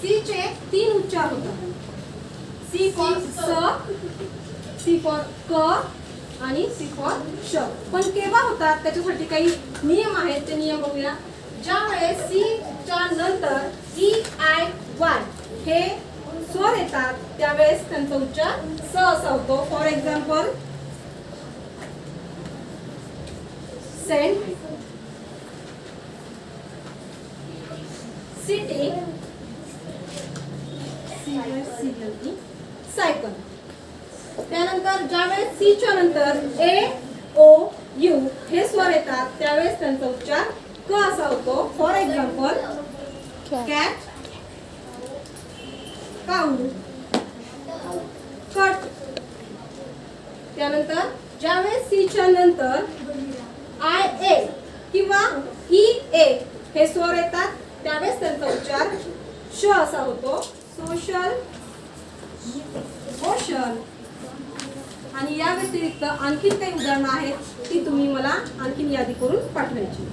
C चे तीन उच्चार होतात. सी फॉर स सी फॉर क आणि सी फॉर श. पण केव्हा होतात? त्याच्यासाठी काही नियम आहेत ते नियम बघूया. ज्या वेळेस सी च्या नंतर ई आय वाय हे स्वर येतात त्यावेळेस त्यांचा उच्चार स असा होतो. For example cent city cycle त्यानंतर ज्यावेळेस सी च्या नंतर ए ओ यू हे स्वर येतात त्यावेळेस त्यांचा उच्चार क असा होतो. For example cat cow cut त्यानंतर ज्यावेळेस सी च्या नंतर आय ए किंवा e, ई ए हे स्वर येतात त्यावेळेस त्यांचा उच्चार श असा होतो. सोशल ओशन आणि या व्यतिरिक्त आणखीन काही उदाहरणं आहेत ती तुम्ही मला आणखीन यादी करून पाठवायची.